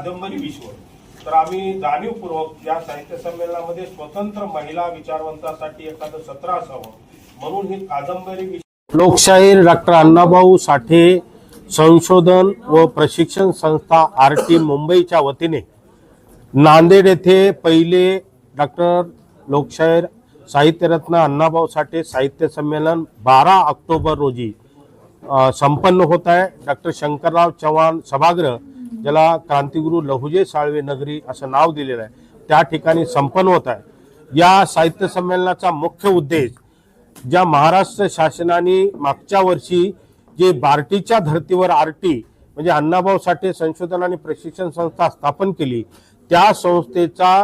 कादंबरी विश्व तर आम्ही जाणीवपूर्वक या साहित्य संमेलनामध्ये स्वतंत्र महिला विचारवंतासाठी एखादं सत्र असावं म्हणून ही कादंबरी विश्व लोकशाहीर डॉक्टर अण्णाभाऊ साठे संशोधन व प्रशिक्षण संस्था आर टी मुंबईच्या वतीने नांदेड येथे पहिले डॉक्टर लोकशाहीर साहित्यरत्न अण्णाभाऊ साठे साहित्य संमेलन बारा ऑक्टोबर रोजी संपन्न होत आहे. डॉक्टर शंकरराव चव्हाण सभागृह ज्याला क्रांतिगुरू लहुजे साळवे नगरी असं नाव दिलेलं आहे. त्या ठिकाणी संपन्न होत आहे. या साहित्य संमेलनाचा मुख्य उद्देश ज्या महाराष्ट्र शासनाने मागच्या वर्षी जे बार्टीच्या धर्तीवर आरटी म्हणजे अण्णाभाऊ साठे संशोधन आणि प्रशिक्षण संस्था स्थापन केली त्या संस्थेचा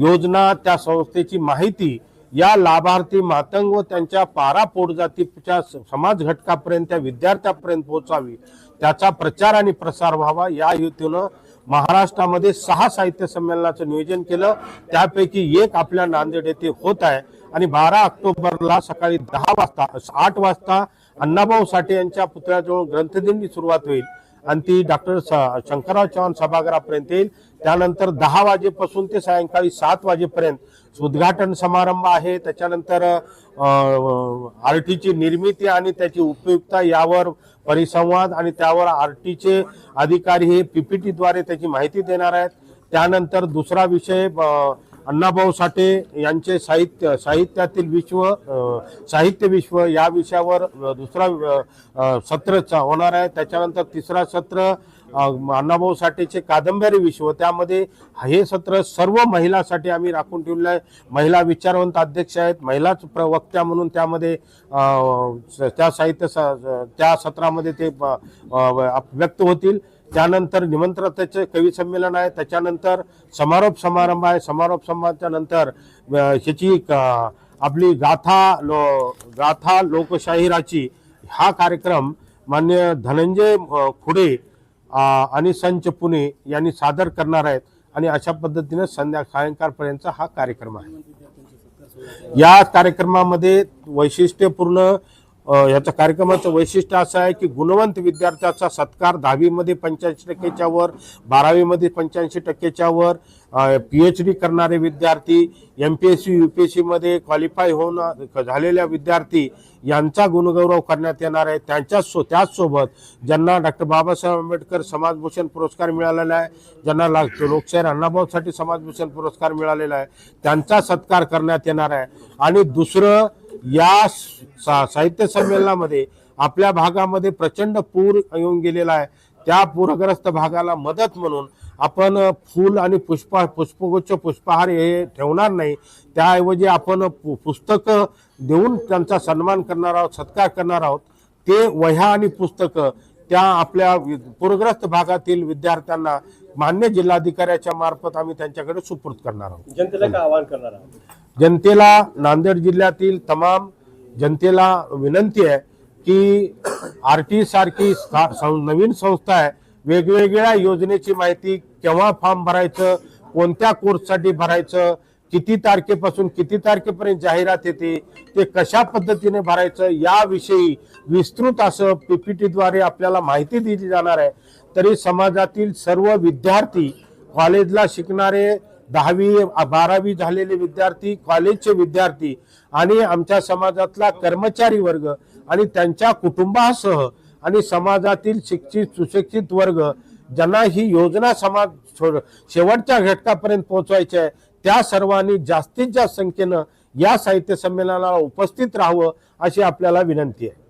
योजना त्या संस्थेची माहिती या लाभार्थी मातंग व त्यांच्या पारा पोटजातीच्या स- समाज घटकापर्यंत त्या विद्यार्थ्यापर्यंत पोहोचावी त्याचा प्रचार आणि प्रसार व्हावा. या हेतूनं महाराष्ट्रामध्ये सहा साहित्य संमेलनाचं नियोजन केलं. त्यापैकी एक आपल्या नांदेड येथे होत आहे. आणि बारा ऑक्टोबरला सकाळी दहा वाजता आठ वाजता अण्णाभाऊ साठे यांच्या पुतळ्याजवळ ग्रंथदिंडी सुरुवात होईल. आणि ती डॉक्टर शंकरराव चव्हाण सभागृहापर्यंत येईल. त्यानंतर दहा वाजेपासून ते सायंकाळी सात वाजेपर्यंत उद्घाटन समारंभ आहे. त्याच्यानंतर आर टीची निर्मिती आणि त्याची उपयुक्तता यावर परिसंवाद आणि त्यावर आर टीचे अधिकारी हे पीपीटीद्वारे त्याची माहिती देणार आहेत. त्यानंतर दुसरा विषय अण्णाभाऊ साठे यांचे साहित्य साहित्यातील विश्व साहित्य विश्व या विषयावर दुसरा सत्र चा- होणार आहे. त्याच्यानंतर तिसरा सत्र अण्णाभाऊ साठेचे कादंबरी विश्व. त्यामध्ये हे सत्र सर्व महिलासाठी आम्ही राखून ठेवलं आहे. महिला विचारवंत अध्यक्ष आहेत. महिलाच प्रवक्त्या म्हणून त्यामध्ये स- त्या साहित्य स- त्या सत्रामध्ये ते व्यक्त होतील. त्यानंतर निमंत्रताचे कवी संमेलन आहे त्याच्यानंतर समारोप समारंभ आहे. समारोप समारंभाच्या नंतर ह्याची आपली गाथा लो गाथा लोकशाहीराची हा कार्यक्रम मान्य धनंजय खुडे आणि संच पुणे यांनी सादर करणार आहेत. आणि अशा पद्धतीने संध्या सायंकाळपर्यंत हा कार्यक्रम आहे. या कार्यक्रमामध्ये वैशिष्ट्यपूर्ण याच्या कार्यक्रमाचं वैशिष्ट्य असं आहे की गुणवंत विद्यार्थ्याचा सत्कार दहावीमध्ये पंच्याऐंशी टक्केच्या वर बारावीमध्ये पंच्याऐंशी टक्केच्या वर पी एच डी करणारे विद्यार्थी M P S C U P S सीमध्ये क्वालिफाय होऊन झालेल्या विद्यार्थी यांचा गुणगौरव करण्यात येणार आहे. त्यांच्या सो त्याचसोबत ज्यांना डॉक्टर बाबासाहेब आंबेडकर समाजभूषण पुरस्कार मिळालेला आहे ज्यांना लोकशाहीर अण्णाभाऊसाठी समाजभूषण पुरस्कार मिळालेला आहे त्यांचा सत्कार करण्यात येणार आहे. आणि दुसरं या सा- साहित्य संमेलनामध्ये आपल्या भागामध्ये प्रचंड पूर येऊन गेलेला आहे. त्या पूरग्रस्त भागाला मदत म्हणून आपण फूल आणि पुष्प पुष्पगुच्छ पुष्पहार हे ठेवणार नाही. त्याऐवजी आपण पु- पुस्तकं देऊन त्यांचा सन्मान करणार आहोत सत्कार करणार आहोत. ते वह्या आणि पुस्तकं त्या आपल्या पूरग्रस्त भागातील विद्यार्थ्यांना मान्य जिल्हाधिकाऱ्याच्या मार्फत आम्ही त्यांच्याकडे सुपूर्द करणार आहोत. जनतेला आवाहन करणार आहोत? जनतेला नांदेड जिल्ह्यातील तमाम जनतेला विनंती आहे की आर टी सारखी सं- नवीन संस्था आहे. वेगवेगळ्या योजनेची माहिती केव्हा फॉर्म भरायचं कोणत्या कोर्ससाठी भरायचं किती तारखेपासून किती तारखेपर्यंत जाहिरात येते ते कशा पद्धतीने भरायचं याविषयी विस्तृत असं पीपीटीद्वारे आपल्याला माहिती दिली जाणार आहे. तरी समाजातील सर्व विद्यार्थी कॉलेजला शिकणारे दहावी बारावी झालेले विद्यार्थी कॉलेजचे विद्यार्थी आणि आमच्या समाजातला कर्मचारी वर्ग आणि त्यांच्या कुटुंबासह आणि समाजातील शिक्षित सुशिक्षित वर्ग ज्यांना ही योजना समाज शेवटच्या घटकापर्यंत पोहोचवायची आहे त्या सर्वांनी जास्तीत जास्त संख्येनं या साहित्य संमेलनाला उपस्थित राहावं अशी आपल्याला विनंती आहे.